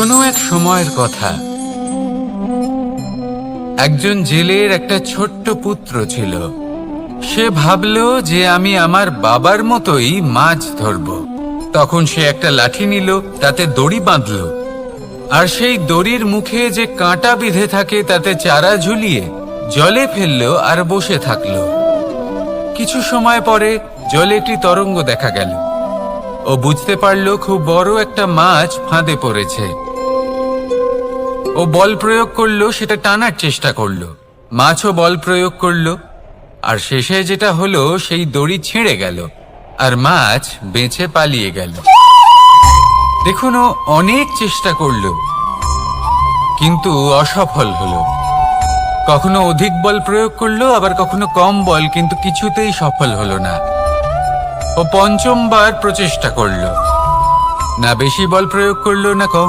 কোনো এক সময়ের কথা। একজন জেলের একটা ছোট্ট পুত্র ছিল। সে ভাবল যে আমি আমার বাবার মতোই মাছ ধরব। তখন সে একটা লাঠি নিল, তাতে দড়ি বাঁধল। আর সেই দড়ির মুখে যে কাঁটা বিঁধে থাকে, তাতে চারা ঝুলিয়ে জলে ফেলল আর বসে থাকল। কিছু সময় পরে জলে একটি তরঙ্গ দেখা গেল। ও বুঝতে পারল খুব বড় একটা মাছ ফাঁদে পড়েছে। ও বল প্রয়োগ করল, সেটা টানার চেষ্টা করল। মাছও বল প্রয়োগ করল, আর শেষে যেটা হলো, সেই দড়ি ছিঁড়ে গেল, আর মাছ বেঁচে পালিয়ে গেল। দেখুন ও অনেক চেষ্টা করল, কিন্তু অসফল হলো। কখনো অধিক বল প্রয়োগ করল, আবার কখনো কম বল, কিন্তু কিছুতেই সফল হলো না। ও পঞ্চমবার প্রচেষ্টা করল। না বেশি বল প্রয়োগ করল, না কম